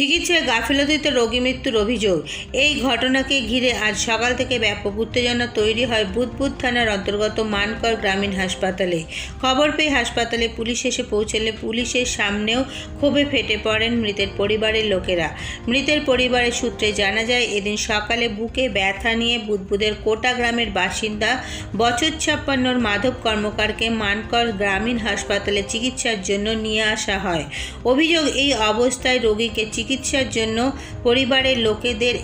চিকিৎসায় গাফিলতিতে রোগী মৃত্যুর অভিযোগ। এই ঘটনাকে ঘিরে আজ সকাল থেকে ব্যাপক উত্তেজনা তৈরি হয় বুধবুধ থানার অন্তর্গত মানকর গ্রামীণ হাসপাতালে। খবর পেয়ে হাসপাতালে পুলিশ এসে পৌঁছলে পুলিশের সামনেও ক্ষোভে ফেটে পড়েন মৃতের পরিবারের লোকেরা। মৃতের পরিবারের সূত্রে জানা যায়, এদিন সকালে বুকে ব্যথা নিয়ে বুধবুধের কোটা গ্রামের বাসিন্দা বছর ছাপ্পান্নর মাধব কর্মকারকে মানকর গ্রামীণ হাসপাতালে চিকিৎসার জন্য নিয়ে আসা হয়। অভিযোগ, এই অবস্থায় রোগীকে চিকিৎসার জন্য পরিবারের লোকেদের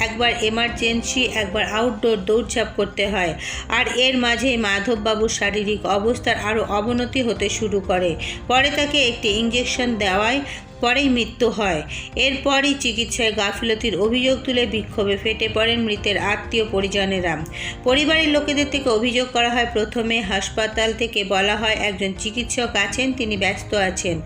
একবার এমার্জেন্সি একবার আউটডোর দৌড়ঝাঁপ করতে হয়। আর এর মাঝে মাধববাবুর শারীরিক অবস্থার আরও অবনতি হতে শুরু করে। পরে তাকে একটি ইঞ্জেকশন দেওয়ায়। পরেই মৃত্যু হয়। এরপরই চিকিৎসায় গাফিলতির অভিযোগ তুলে বিক্ষোভে ফেটে পড়েন মৃতের আত্মীয় পরিজনেরা। পরিবারের লোকেদের থেকে অভিযোগ করা হয়, প্রথমে হাসপাতাল থেকে বলা হয়, একজন চিকিৎসক আছেন, তিনি ব্যস্ত আছেন।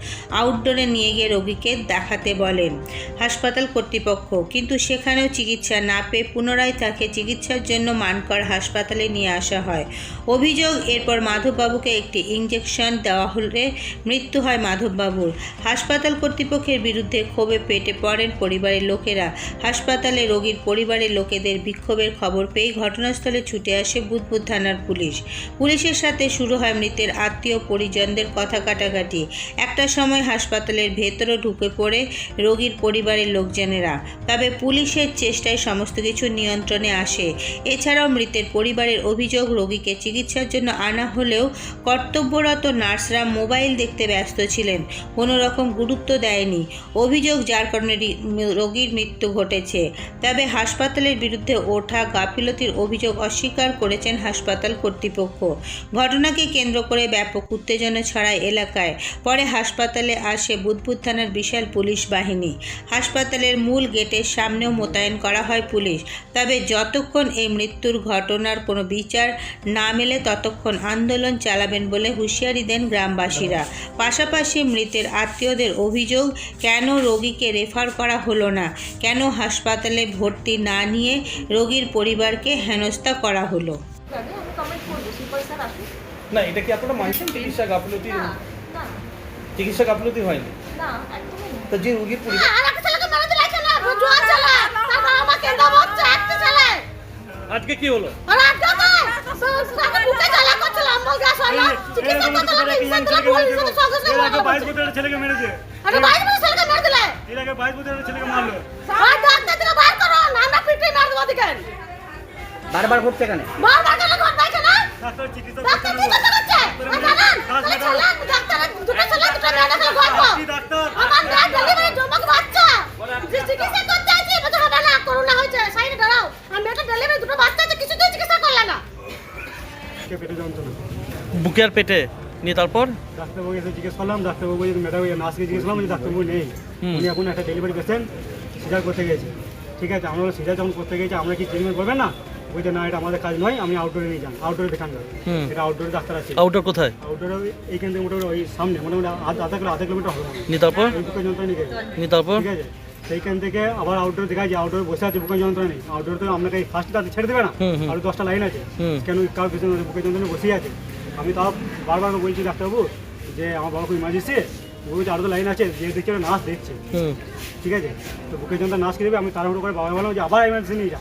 আউটডোরে নিয়ে গিয়ে রোগীকে দেখাতে বলেন হাসপাতাল কর্তৃপক্ষ। কিন্তু সেখানেও চিকিৎসা না পেয়ে পুনরায় তাকে চিকিৎসার জন্য মানকর হাসপাতালে নিয়ে আসা হয়। অভিযোগ, এরপর মাধববাবুকে একটি ইঞ্জেকশন দেওয়া হলে মৃত্যু হয় মাধববাবুর। হাসপাতাল কর্তৃপক্ষের বিরুদ্ধে ক্ষোভে পেটে পড়েন পরিবারের লোকেরা। হাসপাতালে রোগীর পরিবারের লোকেদের বিক্ষোভের খবর পেয়ে ঘটনাস্থলে ছুটে আসে বুধবুধ থানার পুলিশ। পুলিশের সাথে শুরু হয় মৃতের আত্মীয় পরিজনদের কথা কাটাকাটি। একটা সময় হাসপাতালের ভেতরে ঢুকে পড়ে রোগীর পরিবারের লোকজনেরা। তবে পুলিশের চেষ্টায় সমস্ত কিছু নিয়ন্ত্রণে আসে। এছাড়াও মৃতের পরিবারের অভিযোগ, রোগীকে চিকিৎসার জন্য আনা হলেও কর্তব্যরত নার্সরা মোবাইল দেখতে ব্যস্ত ছিলেন। কোনো রকম গুরুত্ব দেয়নি। অভিযোগ, যার কারণে রোগীর মৃত্যু ঘটেছে। তবে হাসপাতালের বিরুদ্ধে ওঠা গাফিলতির অভিযোগ অস্বীকার করেছেন হাসপাতাল কর্তৃপক্ষ। ঘটনাকে কেন্দ্র করে ব্যাপক উত্তেজনা ছড়ায় এলাকায়। পরে হাসপাতালে আসে বুধবুধ থানার বিশাল পুলিশ বাহিনী। হাসপাতালের মূল গেটের সামনেও মোতায়েন করা হয় পুলিশ। তবে যতক্ষণ এই মৃত্যুর ঘটনার কোনো বিচার না মেলে, ততক্ষণ আন্দোলন চালাবেন বলে হুঁশিয়ারি দেন গ্রামবাসীরা। পাশাপাশি মৃতের আত্মীয়দের অভিযোগ কেন রোগীকে রেফার করা হলো না? কেন হাসপাতালে ভর্তি না নিয়ে রোগীর পরিবারকে হেনস্থা করা হলো? না এটা কি আপনারা মানছেন? চিকিৎসা গাফিলতি চিকিৎসা গাফিলতি হয়নি? না একদমই যে রোগীর পরিবার আজকে কি হলো? তো। ছেলেকে মেরেছে আরে বাইরে বসে ছেলেকে মেরে দিলে? এর আগে বাইশ বছরের ছেলেকে মারলো। আর ডাক্তার দিকে বাইর করো না আমরা পিটে মার দেবো দিকে বারবার ঘটছে এখানে? বারবার কেন ঘর পাইছে না ডাক্তার চিকিৎসা ডাক্তার চিকিৎসা করছে আর জানেন তাহলে ডাক্তার দুটো ছেলে দুটো মেয়ে দেখে কি ডাক্তার আমার মেয়ে ডেলিভারি জমক বাচ্চা যে চিকিৎসা করতে আছে বলতে হবে না করোনা হয়েছে। সাইডে দাঁড়াও আর মেয়েটা ডেলিভারি দুটো বাচ্চা আছে কিছুতেই চিকিৎসা করলে না। কে পেটে। নিয়ে তারপর? ডাক্তারবাবু এসে জিজ্ঞেস করলাম ডাক্তারবাবু ম্যাডাম নার্সকে জিজ্ঞেস করলাম যে ডাক্তারবাবু নেই। উনি এখন একটা ডেলিভারি পেশেন্ট সিজার করতে গেছে। ঠিক আছে আমরা সিজার যখন করতে গেছি আমরা কি ট্রিটমেন্ট করবেন না? বলছে না এটা আমাদের কাজ নয় আমি আউটডোরে নিয়ে যান। আউটডোরে দেখান এটা আউটডোরে ডাক্তার আছে। আউটার কোথায়? আউটডোরে এইখান থেকে মোটামুটি ওই সামনে মোটামুটি আধ- আধা কিলো আধা কিলোমিটার হবে নিয়ে তারপর? বুকের যন্ত্রণা নিয়ে নিয়ে তারপর? ঠিক আছে সেইখান থেকে আবার আউটডোর দেখা যায় আউটডোর বসে আছে বুকের যন্ত্রণা নেই। আউটডোর তো আপনাকে ফার্স্ট তাদের ছেড়ে দেবে না। আর দশটা লাইন আছে। কেন কারোর পিছনে বুকের যন্ত্রণা বসেই আছে? আমি তাও বারবার বলছি ডাক্তারবাবু যে আমার বাবা খুব ইমার্জেন্সি বলছি আরও তো লাইন আছে যে দেখছে ওরা নার্স দেখছে। ঠিক আছে? তো বুকের যন্ত্রণা নার্সকে দেবে আমি তাড়াহুড়ো করে বাবা বললাম যে আবার ইমার্জেন্সি নিয়ে যা।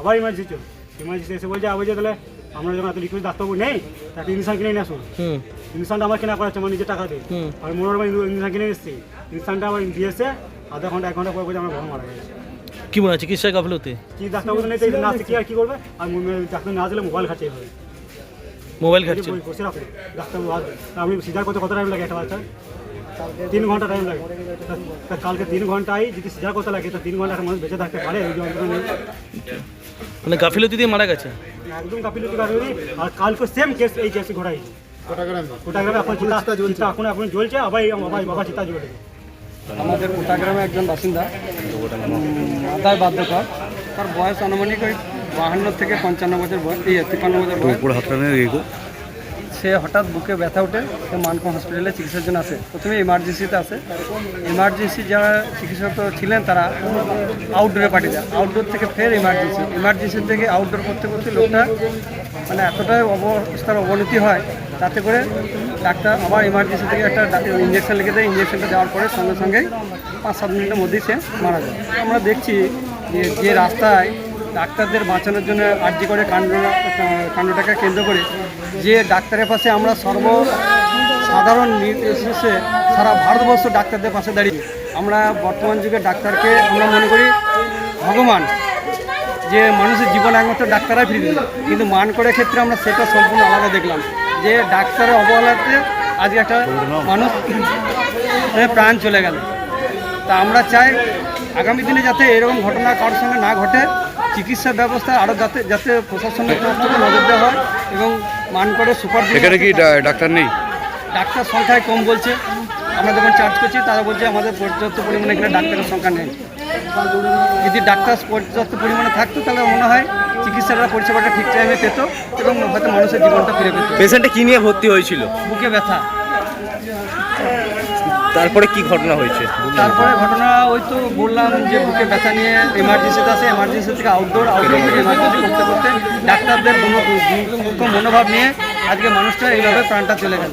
আবার ইমার্জেন্সি চল। ইমার্জেন্সি এসে বলছে আবার যে তাহলে আমরা যখন এত লিকুইড ডাক্তারবাবু নেই তাকে ইনসান কিনে নিয়ে আসুন। হুম। ইনসানটা আমার কেনা করাচ্ছে আমার নিজের টাকা দিয়ে। আর মনোরমা ইনসান কিনে এসেছি। ইনসানটা আবার দিয়েছে আধা ঘণ্টা এক ঘণ্টা পর বলছে আমার বাবা মারা গেছে। কি মনে হয় চিকিৎসা গাফিলতি কি ডাক্তারবাবু নেই তাই নার্স কি আর কি করবে? আর ডাক্তার না দিলে মোবাইল খাচ্ছে এইভাবে মোবাইল এই যে ঘাটছে বসে রাখো ডাক্তারবাবু তা আমি সিজার করতে কত টাইম লাগে একটা বাচ্চা তিন ঘণ্টা টাইম লাগে। তা- কালকে তিন ঘন্টায় যদি সিজার করতে লাগে তা তিন ঘণ্টা একটা মানুষ বেঁচে থাকতে পারে যন্ত্রণা নেই মানে গাফিলতি দিয়ে মারা গেছে? একদম গাফিলতি কারণে আর কালকে সেম কেস এই কেস ঘটাইছে ওটা গ্রামে এখন চিন্তা এখন এখন জ্বলছে আবার এই বাবা বাবা চিন্তা জ্বলছে আমাদের কোটা গ্রামে একজন বাসিন্দা। আদায় বাধ্যকর তার বয়স আনুমানিক ওই বাহান্ন থেকে পঞ্চান্ন বছর বয়স এই তিপ্পান্ন বছর বয়স। সে হঠাৎ বুকে ব্যথা উঠে সে মানকম হসপিটালে চিকিৎসার জন্য আসে। প্রথমে ইমার্জেন্সিতে আসে। ইমার্জেন্সি যারা চিকিৎসক ছিলেন তারা আউটডোরে পাঠিয়ে দেয়। আউটডোর থেকে ফের ইমার্জেন্সি ইমার্জেন্সি থেকে আউটডোর করতে করতে লোকটা মানে এতটাই অবস্থার অবনতি হয় তাতে করে ডাক্তার আবার এমার্জেন্সি থেকে একটা ইঞ্জেকশন লিখে দেয়। ইঞ্জেকশনটা দেওয়ার পরে সঙ্গে সঙ্গেই পাঁচ সাত মিনিটের মধ্যেই সে মারা যায়। আমরা দেখছি যে যে রাস্তায় ডাক্তারদের বাঁচানোর জন্য আর্জি করে কাণ্ড, কাণ্ডটাকে কেন্দ্র করে যে ডাক্তারের পাশে আমরা সর্ব সাধারণ নির্দেশে সারা ভারতবর্ষ ডাক্তারদের পাশে দাঁড়িয়ে আমরা বর্তমান যুগে ডাক্তারকে আমরা মনে করি ভগবান, যে মানুষের জীবন একমাত্র ডাক্তাররাই ফিরে দিল কিন্তু মান করার ক্ষেত্রে আমরা সেটা সম্পূর্ণ আলাদা দেখলাম। যে ডাক্তারের অবহেলাতে আজকে একটা মানুষ প্রাণ চলে গেল। তা আমরা চাই আগামী দিনে যাতে এরকম ঘটনা কারোর সঙ্গে না ঘটে। চিকিৎসা ব্যবস্থা আরও যাতে যাতে প্রশাসনের তরফ থেকে নজর দেওয়া হয় এবং মান করে সুপার এখানে কি ডাক্তার নেই? ডাক্তার সংখ্যায় কম বলছে। আমরা যখন চার্জ করছি তারা বলছে আমাদের পর্যাপ্ত পরিমাণে এখানে ডাক্তারের সংখ্যা নেই। যদি ডাক্তার পর্যাপ্ত পরিমাণে থাকতো তাহলে মনে হয় চিকিৎসাটা পরিষেবাটা ঠিক টাইমে পেত এবং হয়তো মানুষের জীবনটা ফিরে পেত। পেশেন্টে কি নিয়ে ভর্তি হয়েছিল? বুকে ব্যথা। তারপরে কি ঘটনা হয়েছে তারপরে ঘটনা ওই তো বললাম যে বুকে ব্যথা নিয়ে এমার্জেন্সিতে আছে এমার্জেন্সি থেকে আউটডোর আউটডোর থেকে এমার্জেন্সি করতে করতে ডাক্তারদের মনোভাব নিয়ে আজকে মানুষটা এইভাবে প্রাণটা চলে গেল?